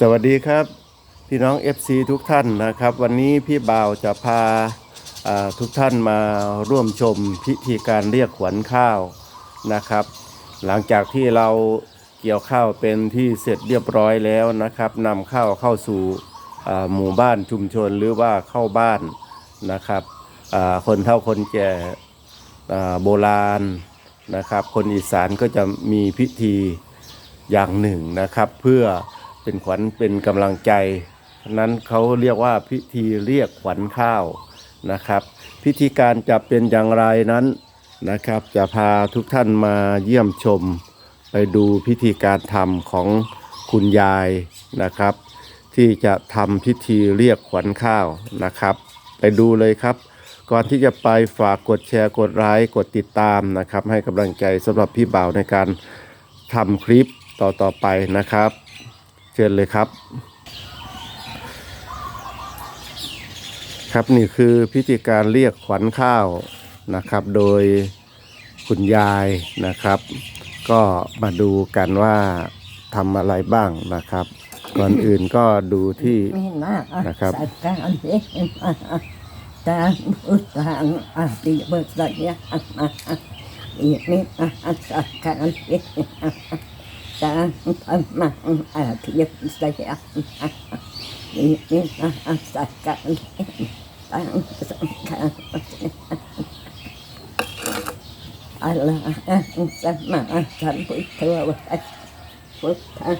สวัสดีครับ พี่น้อง FC ทุกท่านนะครับ วันนี้พี่บ่าวจะพาทุกท่านมาร่วมชมพิธีการเรียกขวัญข้าวนะครับ หลังจากที่เราเกี่ยวข้าวเป็นที่เสร็จเรียบร้อยแล้วนะครับนำข้าวเข้าสู่หมู่บ้านชุมชนหรือว่าเข้าบ้านนะครับคนเฒ่าคนแก่โบราณนะครับ คนอีสานก็จะมีพิธีอย่างหนึ่งนะครับ เพื่อ เป็นขวัญเป็นกำลังใจนั้นเขาเรียกว่าพิธีเรียกขวัญข้าวนะครับ พิธีการจะเป็นอย่างไรนั้นนะครับ จะพาทุกท่านมาเยี่ยมชม ไปดูพิธีการทำของคุณยายนะครับ ที่จะทำพิธีเรียกขวัญข้าวนะครับ ไปดูเลยครับ ก่อนที่จะไปฝากกดแชร์กดไลค์กดติดตามนะครับ ให้กำลังใจสำหรับพี่บ่าวในการทำคลิปต่อต่อไปนะครับ เชิญเลยครับ ครับนี่คือพิธีการเรียกขวัญข้าวนะครับ โดยคุณยายนะครับ ก็มาดูกันว่าทำอะไรบ้างนะครับ ก่อนอื่นก็ดูที่มีหน้านะครับสักการเด็กตาอุตตางอาติเบิกสัญญาอีนี่สักการเด็กตาธรรมะอาติเบิกสัญญาอีนี่สักการเด็กตาสักการ อัลลอฮฺสัมมาสัมพุทธวะพุทธัง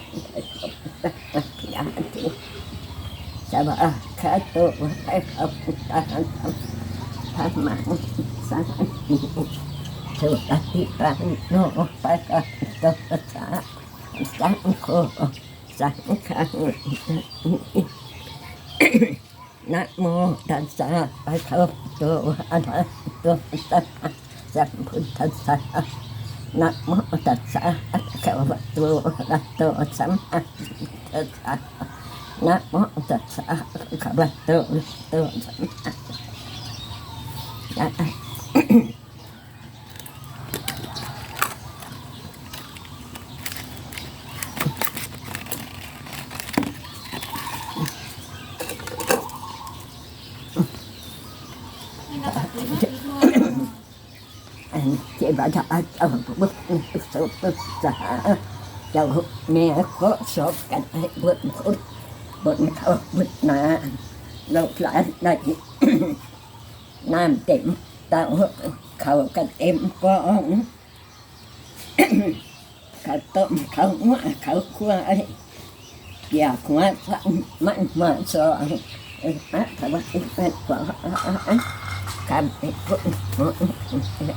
สัพยา ตุจะบาคาโตไปขับตาธรรมังสังสุตติปันโนไปกับตตาสังโฆสังฆังนะโมตัสสะไปขับโตอะระโตสัมมาสัมพุทธัสสะนะโมตัสสะอะระหะโตอะระโตสัมมาสัมพุทธัสสะนะโมตัสสะขะระโตโตสัมมานะอันเจ้าจะเอาบุตรสุตสาเจ้าแม่ก็สอบกันให้บุตรบุตร บนเขาบุดนาเราพลานได้ น้ำเต็มเตาเขาก็เต็มกองเขาต้มเขาหัวเขาคั่วไอ้อยากหัวสั่งมันมาสอ นเอ้ยอป็นกว่าคำเป็นคนเ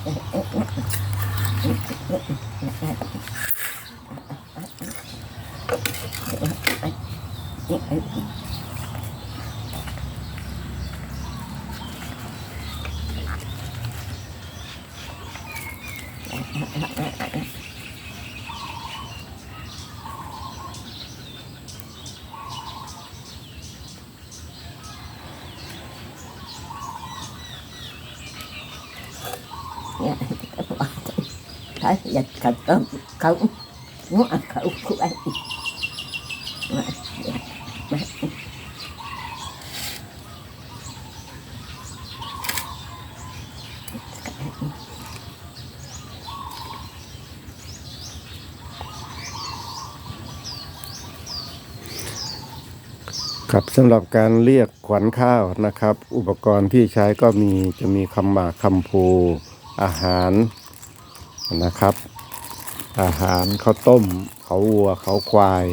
นี่ยถ้าอยาก เขาต้มเขาหัวเขาคั่วมามาครับสำหรับการเรียกขวัญข้าวนะครับ อุปกรณ์ที่ใช้ก็มีจะมีคำหมากคำพูอาหารนะครับ อาหารข้าวต้มเขาวัวเขาควาย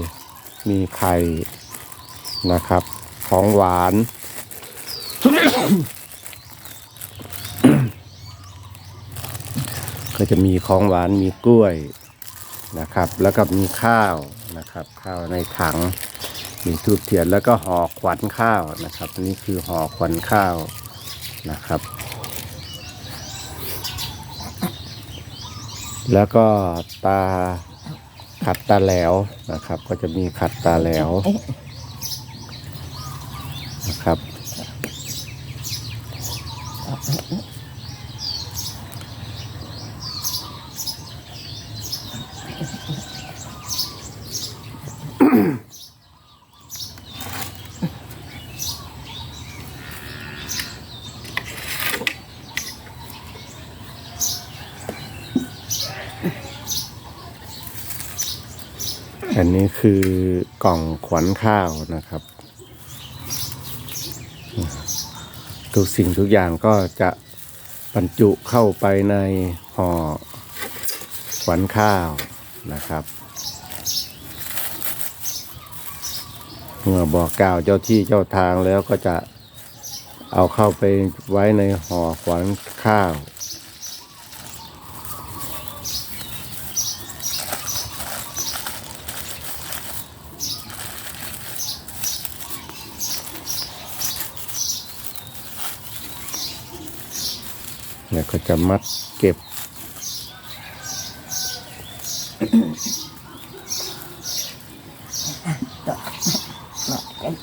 มีไข่นะครับ ของหวาน ก็จะมีของหวานมีกล้วยนะครับ แล้วก็มีข้าวนะครับ ข้าวในถัง มีทูบเทียนแล้วก็ห่อขวัญข้าวนะครับนี่คือห่อขวัญข้าวนะครับ แล้วก็ตาขัดตาแหลวนะครับ ก็จะมีขัดตาแหลวนะครับ คือกล่องขวัญข้าวนะครับ ทุกสิ่งทุกอย่างก็จะบรรจุเข้าไปในห่อขวัญข้าวนะครับเมื่อบอกกล่าวเจ้าที่เจ้าทางแล้วก็จะเอาเข้าไปไว้ในห่อขวัญข้าว แล้วก็จะมัดเก็บบอกกัน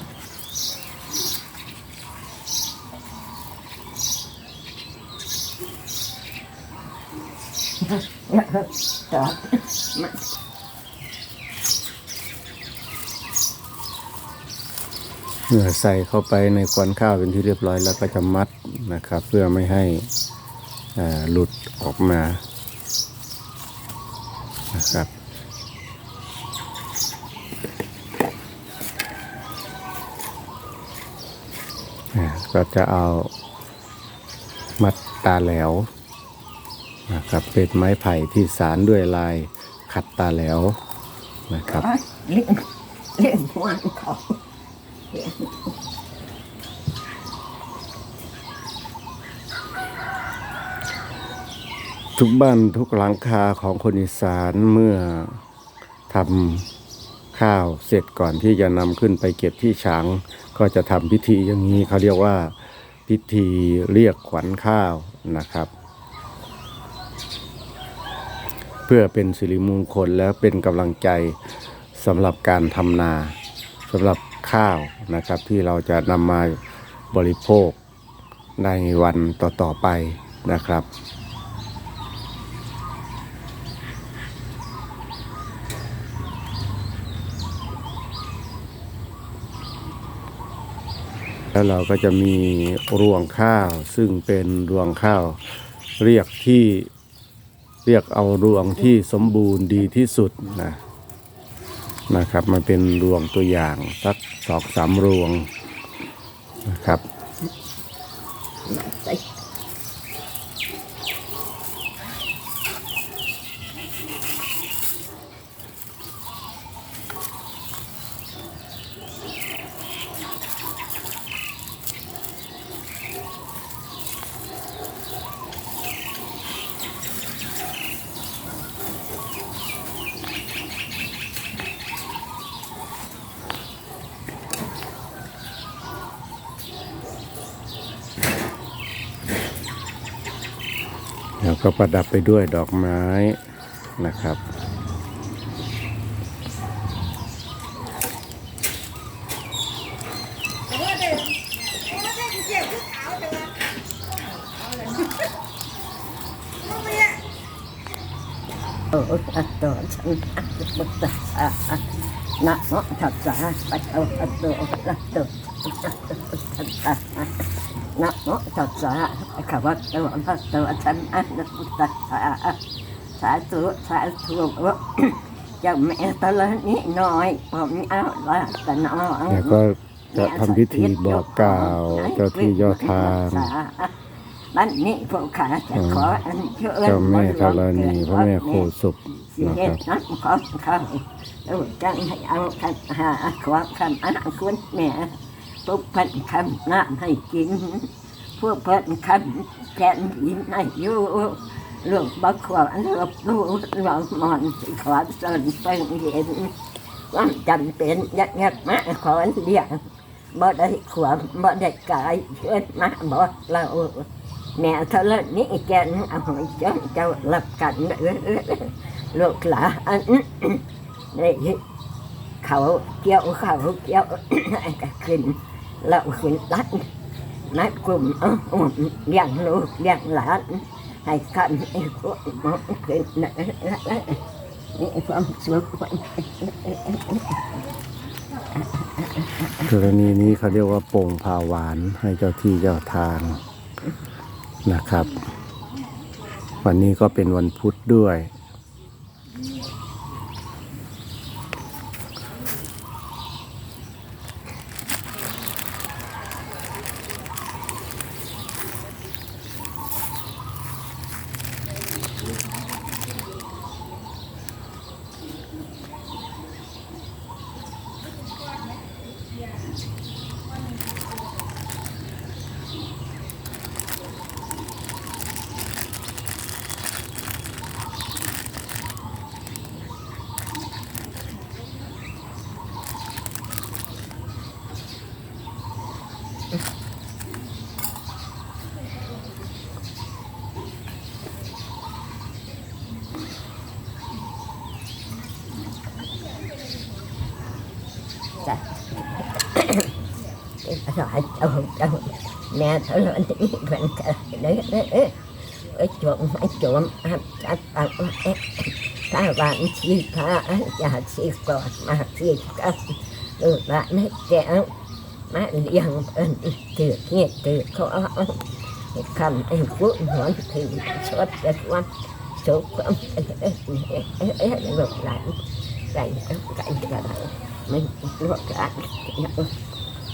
ต่อมาเมื่อใส่เข้าไปในควันข้าวเป็นที่เรียบร้อยแล้วก็จะมัดนะครับ เพื่อไม่ให้ หลุดออกมานะครับก็จะเอามัดตาแหลวนะครับเป็นไม้ไผ่ที่สารด้วยลายขัดตาแหลวนะครับเลี้ยงเลี้ยงหัวเขา ทุกบ้านทุกหลังคาของคนอีสานเมื่อทำข้าวเสร็จก่อนที่จะนำขึ้นไปเก็บที่ฉางก็จะทำพิธีอย่างนี้เขาเรียกว่าพิธีเรียกขวัญข้าวนะครับ เพื่อเป็นสิริมงคลและเป็นกำลังใจสำหรับการทำนาสำหรับข้าวนะครับ ที่เราจะนำมาบริโภคในวันต่อๆไปนะครับ แล้วเราก็จะมีรวงข้าวซึ่งเป็นรวงข้าว เรียกที่เรียกเอารวงที่สมบูรณ์ดีที่สุดนะนะครับมันเป็นรวงตัวอย่างสักสองสามรวงนะครับ ก็ประดับไปด้วยดอกไม้นะครับ โอ้ตัดต่อฉันบุตตานะโมตัสสะปะคะวะโตอะระหะโตสัมมาสัมพุทธัสสะ นะโมตัสสะปะคะวะโตอะระหะโตสัมมาสัมพุทธัสสะสาธุสาธุเจ้าแม่ตะละนิดหน่อยผมเอาละตะนองแล้วก็จะทำพิธีบอกกล่าวเจ้าที่เจ้าทางบันนี้พวกข้าจะขออัญเชิญเจ้าแม่ธรณีพระแม่โคศพสินะเหครับตุนั้นของเขาแล้วจังให้เอาคันหาความคำอันคุณแม่ พวกพันคำน้ำให้กิน พวกพันคำแกนยินให้อยู่ลูกบักขวานลูกลูหลองมอนสิขอสนเป็นเห็นความจำเป็นยักยักมาขอเลี้ยงบ่ได้ขวามบ่ได้กายเชิญมาบ่เราแม่เธอเล่นนี่แกนเอาหอยจ้าเจ้าหลับกันเออลูกหลานนี่เขาเกี่ยวเขาเกี่ยวก็ขึ้น เราขึ้นตัดนัดกลุ่มเอาเลี้ยงลูกเลี้ยงหลานให้กันให้พวกมองขึ้นนี่ความสุขกรณีนี้เขาเรียกว่าโป่งพาหวานให้เจ้าที่เจ้าทางนะครับ วันนี้ก็เป็นวันพุธด้วย จ้ะ รอเจ้าเจ้าแม่เท่านั้นที่เพิ่นก็เด้อเด้อเอ้ยไอ้จวมไอ้จวมอัดจัดปากว่าเอ๊ะถ้าวันที่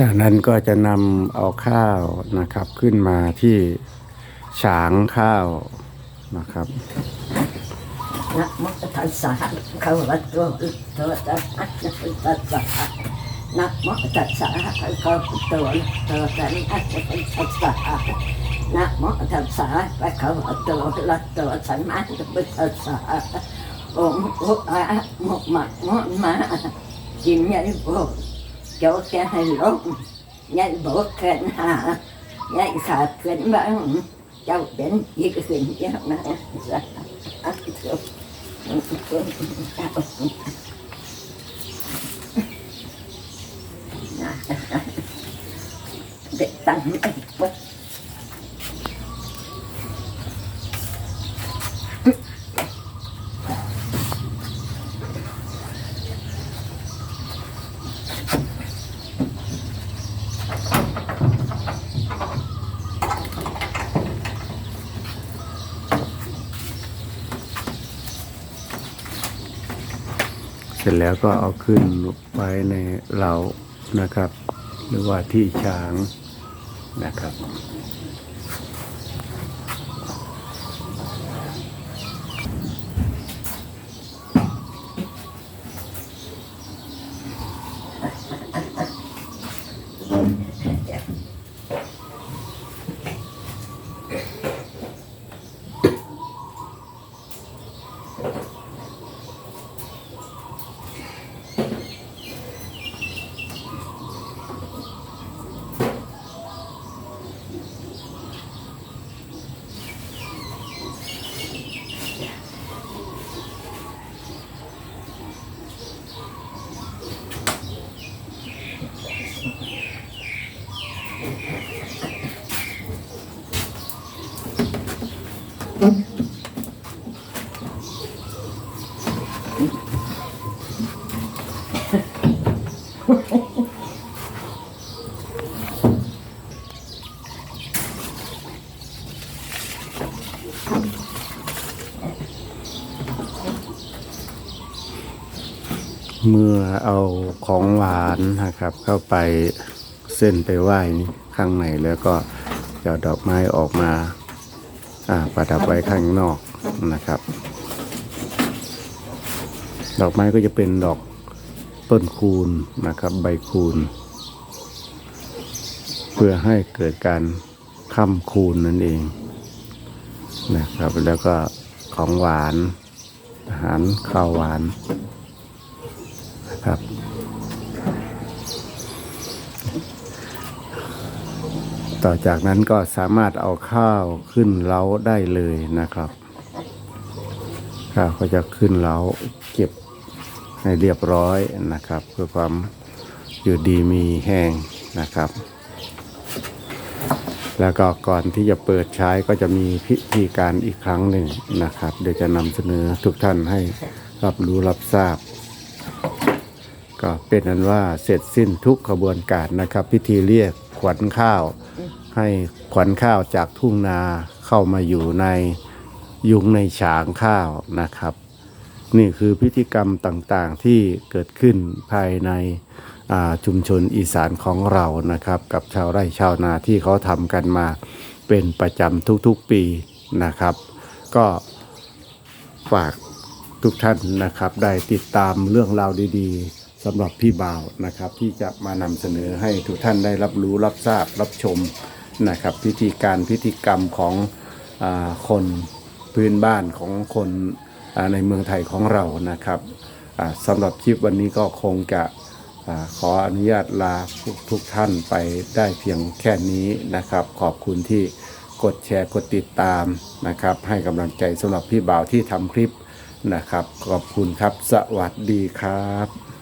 จากนั้นก็จะนำเอาข้าวนะครับขึ้นมาที่ฉางข้าวนะครับนะมกทัสสะเขาวัดตัวตัวตัสสะตัสสะนะมกทัสสะเขาตัวตัวตัสสะตัสสะนะมกทัสสะเขาตัวละตัวสันมาตุตัสสะโองค์พระมกมามกมากินยันโบเจ้าแก ให้ลงยันโบเกินหายันขาดเกินบ้างเจ้าเป็นยิ่งขึ้นเยอะนะสักเถอะ để tăng cái bớt สร็จแล้วก็เอาขึ้นไว้ในเหลานะครับ หรือว่าที่ช้างนะครับ เมื่อเอาของหวานนะครับ เข้าไปเส้นไปไหว้ข้างในแล้วก็จะดอกไม้ออกมาอ่าประดับไว้ข้างนอกนะครับ ดอกไม้ก็จะเป็นดอกต้นคูณนะครับ ใบคูณ เพื่อให้เกิดการค้ำคูณนั่นเองนะครับ แล้วก็ของหวานอาหารข้าวหวาน ครับ ต่อจากนั้นก็สามารถเอาข้าวขึ้นเล้าได้เลยนะครับข้าวก็จะขึ้นเล้าเก็บให้เรียบร้อยนะครับ เพื่อความอยู่ดีมีแห้งนะครับ แล้วก็ก่อนที่จะเปิดใช้ก็จะมีพิธีการอีกครั้งหนึ่งนะครับ เดี๋ยวจะนำเสนอทุกท่านให้รับรู้รับทราบ ก็เป็นนั้นว่าเสร็จสิ้นทุกขบวนการนะครับ พิธีเรียกขวัญข้าว ให้ขวัญข้าวจากทุ่งนาเข้ามาอยู่ในยุงในฉางข้าวนะครับ นี่คือพิธีกรรมต่างๆที่เกิดขึ้นภายในชุมชนอีสานของเรานะครับ กับชาวไร่ชาวนาที่เขาทำกันมาเป็นประจำทุกๆปีนะครับ ก็ฝากทุกท่านนะครับ ได้ติดตามเรื่องราวดีๆสำหรับพี่บ่าวนะครับ ที่จะมานำเสนอให้ทุกท่านได้รับรู้รับทราบรับชม นะครับพิธีการพิธีกรรมของอคนพื้นบ้านของคนในเมืองไทยของเรานะครับสำหรับคลิปวันนี้ก็คงจะอขออนุญาตลาทุกทุกท่านไปได้เพียงแค่นี้นะครับ ขอบคุณที่กดแชร์กดติดตามนะครับ ให้กำลังใจสำหรับพี่บ่าวที่ทำคลิปนะครับ ขอบคุณครับ สวัสดีครับ